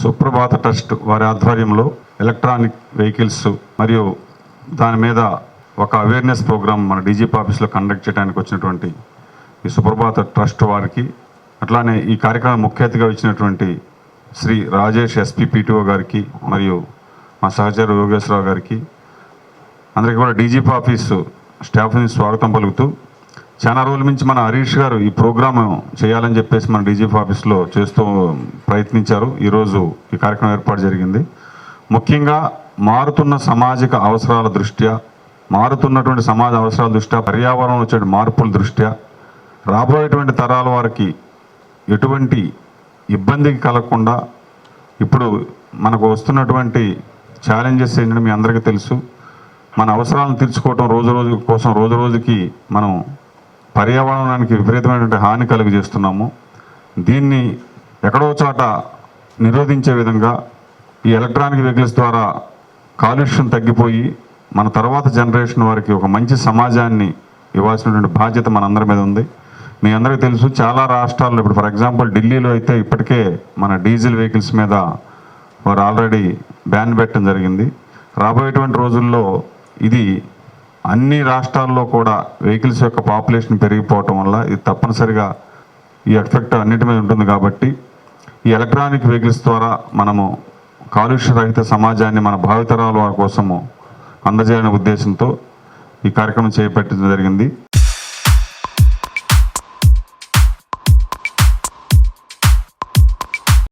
సుప్రభాత ట్రస్ట్ వారి ఆధ్వర్యంలో ఎలక్ట్రానిక్ వెహికల్స్ మరియు దాని మీద ఒక అవేర్నెస్ ప్రోగ్రామ్ మన డీజీపీ ఆఫీస్లో కండక్ట్ చేయడానికి వచ్చినటువంటి ఈ సుప్రభాత ట్రస్ట్ వారికి అట్లానే ఈ కార్యక్రమం ముఖ్య అతిథిగా ఇచ్చినటువంటి శ్రీ రాజేష్ ఎస్పీ పీటీఓ గారికి మరియు మా సహచరు యోగేశ్వరరావు గారికి అందరికీ కూడా డీజీపీ ఆఫీసు స్టాఫ్ని స్వాగతం పలుకుతూ చాలా రోజుల నుంచి మన హరీష్ గారు ఈ ప్రోగ్రామ్ చేయాలని చెప్పేసి మన డీజీపీ ఆఫీస్లో చేస్తూ ప్రయత్నించారు. ఈరోజు ఈ కార్యక్రమం ఏర్పాటు జరిగింది. ముఖ్యంగా మారుతున్న సామాజిక అవసరాల దృష్ట్యా మారుతున్నటువంటి సమాజ అవసరాల దృష్ట్యా పర్యావరణం వచ్చే మార్పుల దృష్ట్యా రాబోయేటువంటి తరాల వారికి ఎటువంటి ఇబ్బందికి కలగకుండా ఇప్పుడు మనకు వస్తున్నటువంటి ఛాలెంజెస్ ఏంటంటే మీ అందరికీ తెలుసు. మన అవసరాలను తీర్చుకోవటం రోజు రోజు కోసం రోజు రోజుకి మనం పర్యావరణానికి విపరీతమైనటువంటి హాని కలుగజేస్తున్నాము. దీన్ని ఎక్కడో చోట నిరోధించే విధంగా ఈ ఎలక్ట్రానిక్ వెహికల్స్ ద్వారా కాలుష్యం తగ్గిపోయి మన తర్వాత జనరేషన్ వారికి ఒక మంచి సమాజాన్ని ఇవ్వాల్సినటువంటి బాధ్యత మనందరి మీద ఉంది. మీ అందరికీ తెలుసు చాలా రాష్ట్రాల్లో ఇప్పుడు ఫర్ ఎగ్జాంపుల్ ఢిల్లీలో అయితే ఇప్పటికే మన డీజిల్ వెహికల్స్ మీద వారు ఆల్రెడీ బ్యాన్ పెట్టడం జరిగింది. రాబోయేటువంటి రోజుల్లో ఇది అన్ని రాష్ట్రాల్లో కూడా వెహికల్స్ యొక్క పాపులేషన్ పెరిగిపోవటం వల్ల ఇది తప్పనిసరిగా ఈ ఎఫెక్ట్ అన్నిటి మీద ఉంటుంది కాబట్టి ఈ ఎలక్ట్రానిక్ వెహికల్స్ ద్వారా మనము కాలుష్య రహిత సమాజాన్ని మన భావితరాల వారి కోసము అందజేయని ఉద్దేశంతో ఈ కార్యక్రమం చేపట్టడం జరిగింది.